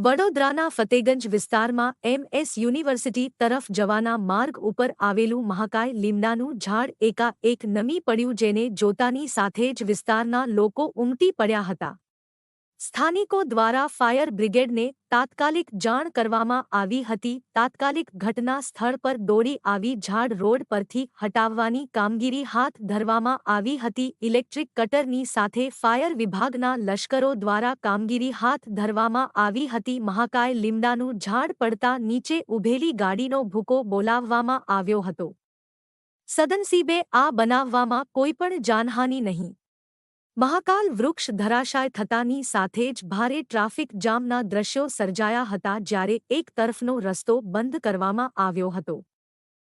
વડોદરાના ફતેગંજ વિસ્તારમાં MS university તરફ જવાના માર્ગ ઉપર આવેલું મહાકાય લીમડાનું ઝાડ એકાએક નમી પડ્યું જેને જોતાની સાથે જ વિસ્તારના લોકો ઉમટી પડ્યા હતા. સ્થાનિકો દ્વારા ફાયર બ્રિગેડને તાત્કાલિક જાણ કરવામાં આવી હતી. તાત્કાલિક ઘટના સ્થળ પર દોડી આવી ઝાડ રોડ પરથી હટાવવાની કામગીરી હાથ ધરવામાં આવી હતી. ઇલેક્ટ્રિક કટરની સાથે ફાયર વિભાગના લશ્કરો દ્વારા કામગીરી હાથ ધરવામાં આવી હતી. મહાકાય લીમડાનું ઝાડ પડતા નીચે ઊભેલી ગાડીનો ભૂકો બોલાવવામાં આવ્યો હતો. સદનસીબે આ બનાવવામાં કોઈપણ જાનહાનિ નહીં. મહાકાલ વૃક્ષ ધરાશાય થતાની સાથે જ ભારે ટ્રાફિક જામના દ્રશ્યો સર્જાયા હતા જ્યારે એક તરફનો રસ્તો બંધ કરવામાં આવ્યો હતો.